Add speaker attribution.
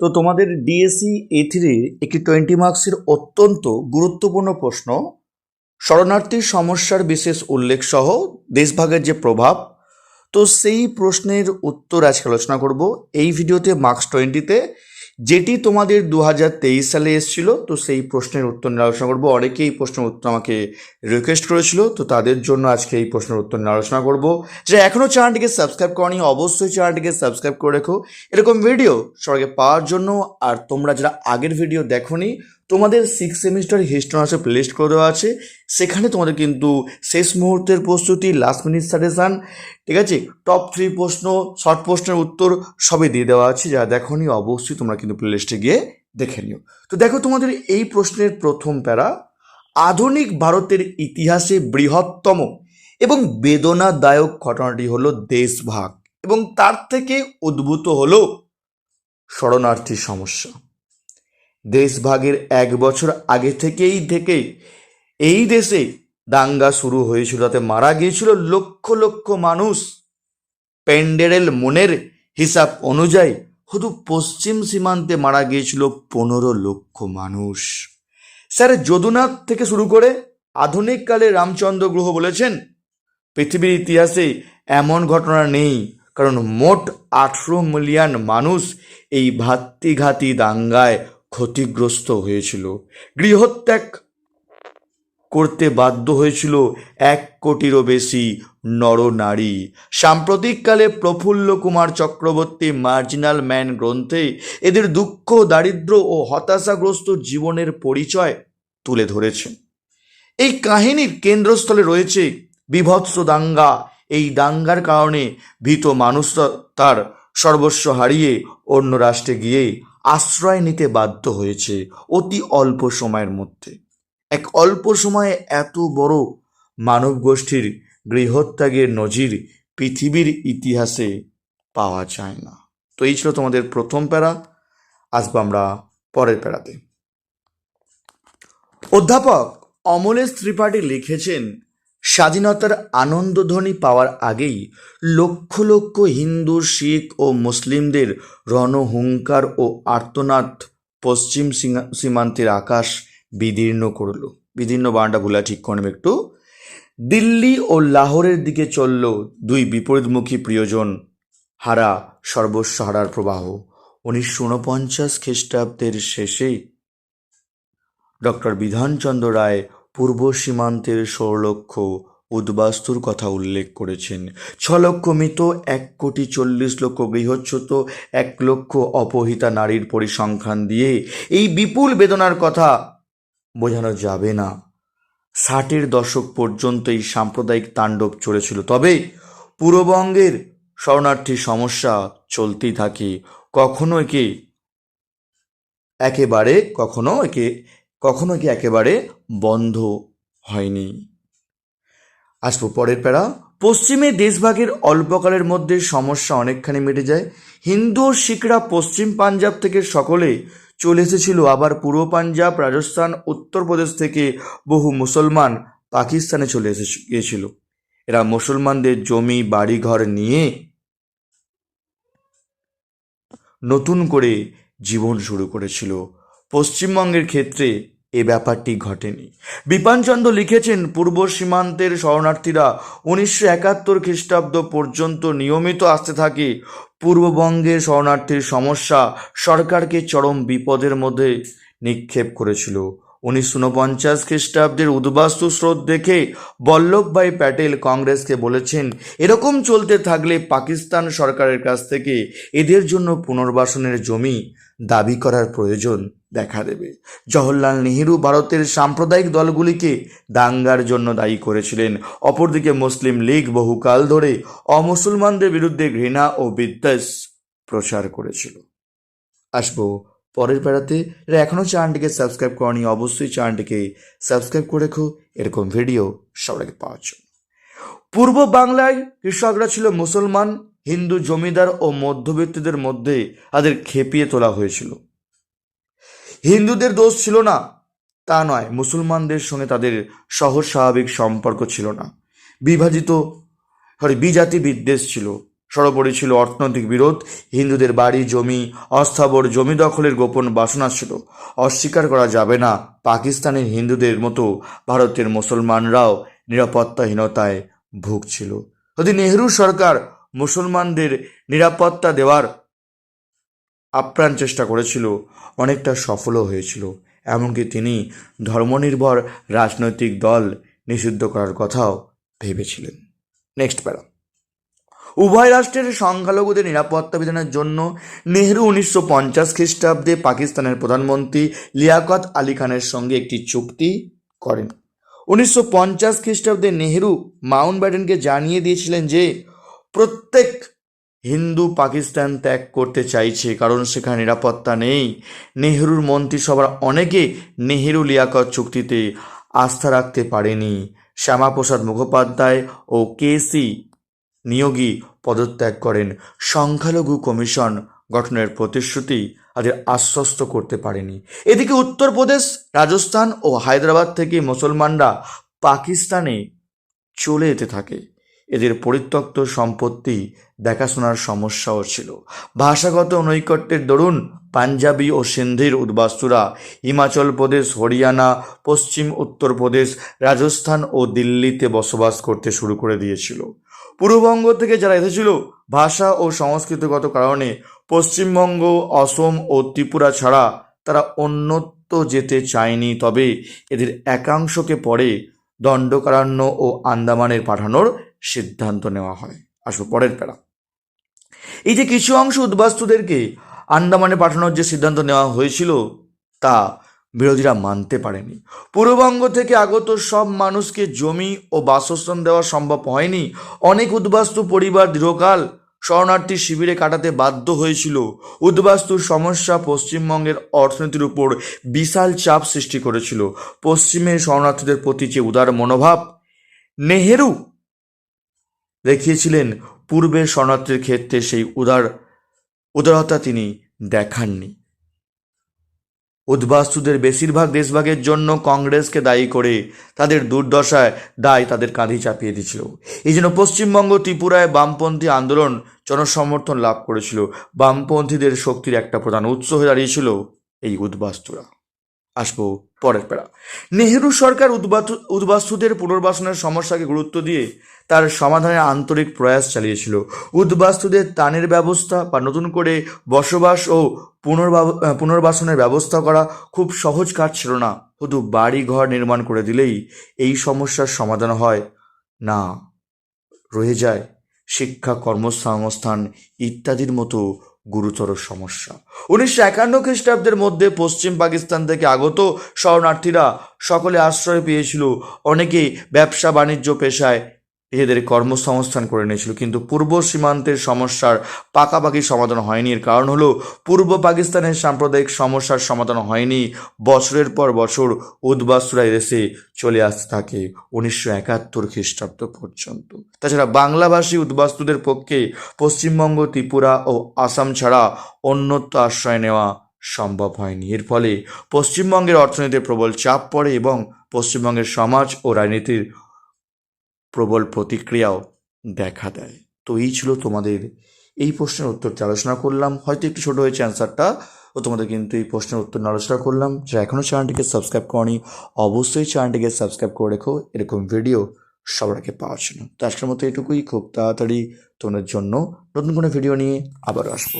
Speaker 1: তো তোমাদের ডিএসসি এ থ্রির একটি টোয়েন্টি মার্কসের অত্যন্ত গুরুত্বপূর্ণ প্রশ্ন। শরণার্থীর সমস্যার বিশেষ উল্লেখ সহ দেশভাগের যে প্রভাব, তো সেই প্রশ্নের উত্তর আজকে আলোচনা করব। এই ভিডিওতে মার্কস টোয়েন্টিতে যেটি তোমাদের দু হাজার তেইশ সালে এসেছিল, তো সেই প্রশ্নের উত্তর নিয়ে আলোচনা করব। অনেকে এই প্রশ্নের উত্তর আমাকে রিকোয়েস্ট করেছিল, তো তাদের জন্য আজকে এই প্রশ্নের উত্তর নিয়ে আলোচনা করব। যে এখনও চ্যানেলটিকে সাবস্ক্রাইব করনি, অবশ্যই চ্যানেলটিকে সাবস্ক্রাইব করে রেখো। এরকম ভিডিও সবাইকে পাওয়ার জন্য, আর তোমরা যারা আগের ভিডিও দেখোনি তোমাদের সিক্স সেমিস্টার হিস্ট্রি অনার্সে প্লেলিস্ট করে দেওয়া আছে। সেখানে তোমাদের কিন্তু শেষ মুহূর্তের প্রস্তুতি লাস্ট মিনিট সাজেশান ঠিক আছে? টপ থ্রি প্রশ্ন শর্ট প্রশ্নের উত্তর সবই দিয়ে দেওয়া আছে। যা দেখো নি অবশ্যই তোমরা কিন্তু প্লেলিস্টে গিয়ে দেখে নিও। তো দেখো তোমাদের এই প্রশ্নের প্রথম প্যারা, আধুনিক ভারতের ইতিহাসে বৃহত্তম এবং বেদনাদায়ক ঘটনাটি হলো দেশভাগ এবং তার থেকে উদ্ভূত হলো শরণার্থী সমস্যা। দেশভাগের এক বছর আগে থেকেই থেকে এই দেশে দাঙ্গা শুরু হয়েছিল। তাতে মারা গিয়েছিল লক্ষ লক্ষ মানুষ। পেন্ডেরেল মনের হিসাব অনুযায়ী শুধু পশ্চিম সীমান্তে মারা গিয়েছিল পনেরো লক্ষ মানুষ। স্যার, যদুনাথ থেকে শুরু করে আধুনিককালে রামচন্দ্র গ্রহ বলেছেন, পৃথিবীর ইতিহাসে এমন ঘটনা নেই, কারণ মোট আঠেরো মিলিয়ন মানুষ এই ভাতৃঘাতী দাঙ্গায় ক্ষতিগ্রস্ত হয়েছিল। গৃহত্যাগ করতে বাধ্য হয়েছিল এক কোটিরও বেশি নরনারী। সাম্প্রতিককালে প্রফুল্ল কুমার চক্রবর্তী মার্জিনাল ম্যান গ্রন্থে এদের দুঃখ, দারিদ্র ও হতাশাগ্রস্ত জীবনের পরিচয় তুলে ধরেছেন এই কাহিনীর কেন্দ্রস্থলে রয়েছে বিভৎস দাঙ্গা। এই দাঙ্গার কারণে ভীত মানুষ তার সর্বস্ব হারিয়ে অন্য রাষ্ট্রে গিয়ে আশ্রয় নিতে বাধ্য হয়েছে অতি অল্প সময়ের মধ্যে। এক অল্প সময়ে এত বড় মানব গোষ্ঠীর গৃহত্যাগের নজির পৃথিবীর ইতিহাসে পাওয়া যায় না। তো এই ছিল তোমাদের প্রথম প্যারা, আসব আমরা পরের প্যারাতে। অধ্যাপক অমলেশ ত্রিপাঠী লিখেছেন স্বাধীনতার আনন্দধ্বনি পাওয়ার আগেই লক্ষ লক্ষ হিন্দু, শিখ ও মুসলিমদের রণহুঙ্কার ও আর্তনাদ পশ্চিম সীমান্তের আকাশ বিদীর্ণ করল। বিদীর্ণ বানানটা ভুলা ঠিক করে একটু। দিল্লি ও লাহোরের দিকে চলল দুই বিপরীতমুখী প্রিয়জন, হারা সর্বস্ব হারার প্রবাহ। উনিশশো উনপঞ্চাশ খ্রিস্টাব্দের শেষে ডক্টর বিধানচন্দ্র রায় পূর্ব সীমান্তের ষোলক্ষ উদ্বাস্তুর কথা উল্লেখ করেছেন। ছ লক্ষ মৃত, এক কোটি চল্লিশ লক্ষ গৃহচ্যুত, এক লক্ষ অপহিতা নারীর পরিসংখ্যান দিয়ে এই বিপুল বেদনার কথা বোঝানো যাবে না। ষাটের দশক পর্যন্ত এই সাম্প্রদায়িক তাণ্ডব চলেছিল, তবে পূর্ববঙ্গের শরণার্থী সমস্যা চলতেই থাকে। কখনো একে একেবারে, কখনো একে কখনো কি একেবারে বন্ধ হয়নি? আসব পরের প্যারা। পশ্চিমে দেশভাগের অল্পকালের মধ্যে সমস্যা অনেকখানি মিটে যায়। হিন্দু ও শিখরা পশ্চিম পাঞ্জাব থেকে সকলে চলে এসেছিল। আবার পূর্ব পাঞ্জাব, রাজস্থান উত্তরপ্রদেশ থেকে বহু মুসলমান পাকিস্তানে চলে এসে গিয়েছিল। এরা মুসলমানদের জমি, বাড়িঘর নিয়ে নতুন করে জীবন শুরু করেছিল। পশ্চিমবঙ্গের ক্ষেত্রে এ ব্যাপারটি ঘটেনি। বিপানচন্দ্র লিখেছেন, পূর্ব সীমান্তের শরণার্থীরা উনিশশো একাত্তর খ্রিস্টাব্দ পর্যন্ত নিয়মিত আসতে থাকে। পূর্ববঙ্গের শরণার্থীর সমস্যা সরকারকে চরম বিপদের মধ্যে নিক্ষেপ করেছিল। উনিশশো উনপঞ্চাশ খ্রিস্টাব্দের উদ্বাস্তু স্রোত দেখে বল্লভভাই প্যাটেল কংগ্রেসকে বলেছেন, এরকম চলতে থাকলে পাকিস্তান সরকারের কাছ থেকে এদের জন্য পুনর্বাসনের জমি দাবি করার প্রয়োজন। দেখা দেবে। জওহরলাল নেহেরু ভারতের সাম্প্রদায়িক দলগুলিকে দাঙ্গার জন্য দায়ী করেছিলেন। অপরদিকে মুসলিম লীগ বহুকাল ধরে অমুসলমানদের বিরুদ্ধে ঘৃণা ও বিদ্বেষ প্রচার করেছিল। আসব পরের বেড়াতে এখনও চ্যানেলটিকে সাবস্ক্রাইব করনি অবশ্যই চ্যানেলটিকে সাবস্ক্রাইব করে রেখো। এরকম ভিডিও সবাইকে পাওয়ার জন্য। পূর্ব বাংলায় কৃষকরা ছিল মুসলমান, হিন্দু জমিদার ও মধ্যবিত্তদের মধ্যে তাদের খেপিয়ে তোলা হয়েছিল। হিন্দুদের দোষ ছিল না। তা নয়, মুসলমানদের সঙ্গে তাদের সহজ স্বাভাবিক সম্পর্ক ছিল না। বিভাজিত সরি বিজাতি বিদ্বেষ ছিল। সর্বোপরি ছিল অর্থনৈতিক বিরোধ, হিন্দুদের বাড়ি, জমি, অস্থাবর জমি দখলের গোপন বাসনা ছিল। অস্বীকার করা যাবে না পাকিস্তানের হিন্দুদের মতো ভারতের মুসলমানরাও নিরাপত্তাহীনতায় ভুগছিল। যদি নেহরু সরকার মুসলমানদের নিরাপত্তা দেওয়ার আপ্রাণ চেষ্টা করেছিল, অনেকটা সফলও হয়েছিল। এমনকি তিনি ধর্মনির্ভর রাজনৈতিক দল নিষিদ্ধ করার কথাও ভেবেছিলেন। নেক্সট প্যারা। উভয় রাষ্ট্রের সংখ্যালঘুদের নিরাপত্তা বিধানের জন্য নেহরু উনিশশো পঞ্চাশ খ্রিস্টাব্দে পাকিস্তানের প্রধানমন্ত্রী লিয়াকত আলী খানের সঙ্গে একটি চুক্তি করেন। উনিশশো পঞ্চাশ খ্রিস্টাব্দে নেহরু মাউন্ট ব্যাটেনকে জানিয়ে দিয়েছিলেন যে, প্রত্যেক হিন্দু পাকিস্তান ত্যাগ করতে চাইছে, কারণ সেখানে নিরাপত্তা নেই। নেহরুর মন্ত্রিসভার অনেকে নেহেরু লিয়াকত চুক্তিতে আস্থা রাখতে পারেনি। শ্যামাপ্রসাদ মুখোপাধ্যায় ও কে সি নিয়োগী পদত্যাগ করেন। সংখ্যালঘু কমিশন গঠনের প্রতিশ্রুতি তাদের আশ্বস্ত করতে পারেনি। এদিকে উত্তরপ্রদেশ, রাজস্থান ও হায়দ্রাবাদ থেকে মুসলমানরা পাকিস্তানে চলে যেতে থাকে। এদের পরিত্যক্ত সম্পত্তি দেখাশোনার সমস্যাও ছিল। ভাষাগত নৈকট্যের দরুন পাঞ্জাবি ও সিন্ধির উদ্বাস্তুরা হিমাচল প্রদেশ, হরিয়ানা, পশ্চিম উত্তরপ্রদেশ রাজস্থান ও দিল্লিতে বসবাস করতে শুরু করে দিয়েছিল। পূর্ববঙ্গ থেকে যারা এসেছিল, ভাষা ও সংস্কৃতিগত কারণে পশ্চিমবঙ্গ, অসম ও ত্রিপুরা ছাড়া তারা অন্যত্র যেতে চায়নি, তবে এদের একাংশকে পরে দণ্ডকারণ্য ও আন্দামানের পাঠানোর সিদ্ধান্ত নেওয়া হয়। আসব পরের প্যারা। এই যে কিছু অংশ উদ্বাস্তুদেরকে আন্দামানে পাঠানোর যে সিদ্ধান্ত নেওয়া হয়েছিল, তা বিরোধীরা মানতে পারেনি। পূর্ববঙ্গ থেকে আগত সব মানুষকে জমি ও বাসস্থান দেওয়া সম্ভব হয়নি। অনেক উদ্বাস্তু পরিবার দীর্ঘকাল শরণার্থী শিবিরে কাটাতে বাধ্য হয়েছিল। উদ্বাস্তুর সমস্যা পশ্চিমবঙ্গের অর্থনীতির উপর বিশাল চাপ সৃষ্টি করেছিল। পশ্চিমের শরণার্থীদের প্রতি যে উদার মনোভাব, নেহেরু দেখিয়েছিলেন পূর্বের শরণার্থীর ক্ষেত্রে সেই উদার, উদারতা তিনি দেখাননি। উদ্বাস্তুদের বেশিরভাগ দেশভাগের জন্য কংগ্রেসকে দায়ী করে তাদের দুর্দশায় দায় তাদের কাঁধে চাপিয়ে দিয়েছিল। এই জন্য পশ্চিমবঙ্গ, ত্রিপুরায় বামপন্থী আন্দোলন জনসমর্থন লাভ করেছিল। বামপন্থীদের শক্তির একটা প্রধান উৎস হয়ে দাঁড়িয়েছিল এই উদ্বাস্তুরা। আসব পরের পেড়া নেহেরু সরকার উদ্বাস্তু, উদ্বাস্তুদের পুনর্বাসনের সমস্যাকে গুরুত্ব দিয়ে তার সমাধানের আন্তরিক প্রয়াস চালিয়েছিল। উদ্বাস্তুদের তানের ব্যবস্থা বা নতুন করে বসবাস ও পুনর্বা- পুনর্বাসনের ব্যবস্থা করা খুব সহজ কাজ ছিল না। শুধু বাড়ি ঘর নির্মাণ করে দিলেই এই সমস্যার সমাধান হয় না। রয়ে যায় শিক্ষা, কর্মসংস্থান ইত্যাদির মতো গুরুতর সমস্যা। উনিশশো একান্ন খ্রিস্টাব্দের মধ্যে পশ্চিম পাকিস্তান থেকে আগত শরণার্থীরা সকলে আশ্রয় পেয়েছিল। অনেকেই ব্যবসা বাণিজ্য পেশায় নিজেদের কর্মসংস্থান করে নিয়েছিল। কিন্তু পূর্ব সীমান্তের সমস্যার পাকাপাকি সমাধান হয়নি। এর কারণ হলো, পূর্ব পাকিস্তানের সাম্প্রদায়িক সমস্যার সমাধান হয়নি। বছরের পর বছর উদ্বাস্তুরা এদেশে চলে আসতে থাকে উনিশশো একাত্তর খ্রিস্টাব্দ পর্যন্ত। তাছাড়া বাংলাভাষী উদ্বাস্তুদের পক্ষে পশ্চিমবঙ্গ, ত্রিপুরা ও আসাম ছাড়া অন্যত্র আশ্রয় নেওয়া সম্ভব হয়নি। এর ফলে পশ্চিমবঙ্গের অর্থনীতির প্রবল চাপ পড়ে এবং পশ্চিমবঙ্গের সমাজ ও রাজনীতির প্রবল প্রতিক্রিয়াও দেখা দেয়। তো এই ছিল তোমাদের এই প্রশ্নের উত্তরটি আলোচনা করলাম। হয়তো একটু ছোটো হয়েছে অ্যান্সারটা ও তোমাদের কিন্তু এই প্রশ্নের উত্তর আলোচনা করলাম। যারা এখনও চ্যানেলটিকে সাবস্ক্রাইব করনি, অবশ্যই চ্যানেলটিকে সাবস্ক্রাইব করে রেখো। এরকম ভিডিও সবার আগে পাওয়ার জন্য। তো আজকের মতো এটুকুই। খুব তাড়াতাড়ি তোমাদের জন্য নতুন কোনো ভিডিও নিয়ে আবার আসব।